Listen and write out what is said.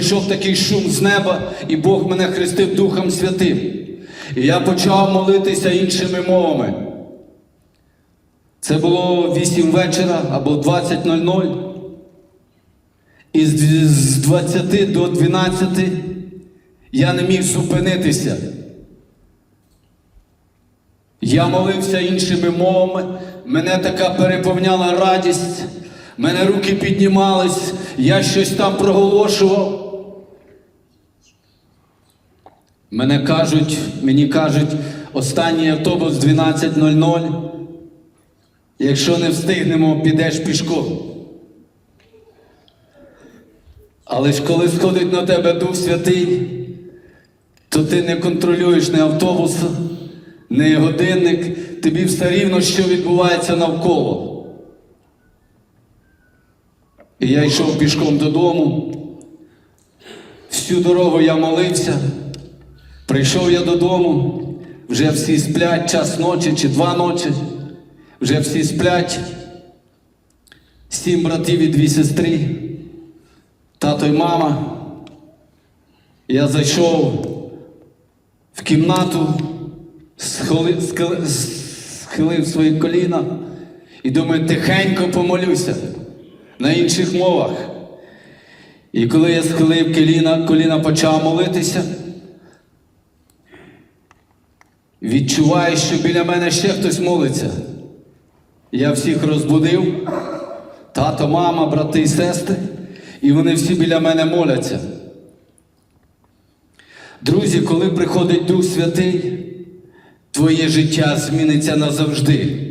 прийшов такий шум з неба, і Бог мене хрестив Духом Святим. І я почав молитися іншими мовами. Це було 8 вечора або 20.00. І з з 20 до 12 я не міг зупинитися. Я молився іншими мовами, мене така переповняла радість, мене руки піднімались, я щось там проголошував. Мене кажуть, мені кажуть, останній автобус 12.00. Якщо не встигнемо, підеш пішком. Але ж коли сходить на тебе Дух Святий, то ти не контролюєш ні автобус, ні годинник, тобі все рівно, що відбувається навколо. І я йшов пішком додому. Всю дорогу я молився. Прийшов я додому, вже всі сплять час ночі чи два ночі, вже всі сплять. Сім братів і дві сестри, тато й мама. Я зайшов в кімнату, схили- схили- схилив свої коліна і думаю, тихенько помолюся на інших мовах. І коли я схилив коліна, коліна почав молитися, відчуваю, що біля мене ще хтось молиться. Я всіх розбудив, тато, мама, брати і сестри, і вони всі біля мене моляться. Друзі, коли приходить Дух Святий, твоє життя зміниться назавжди.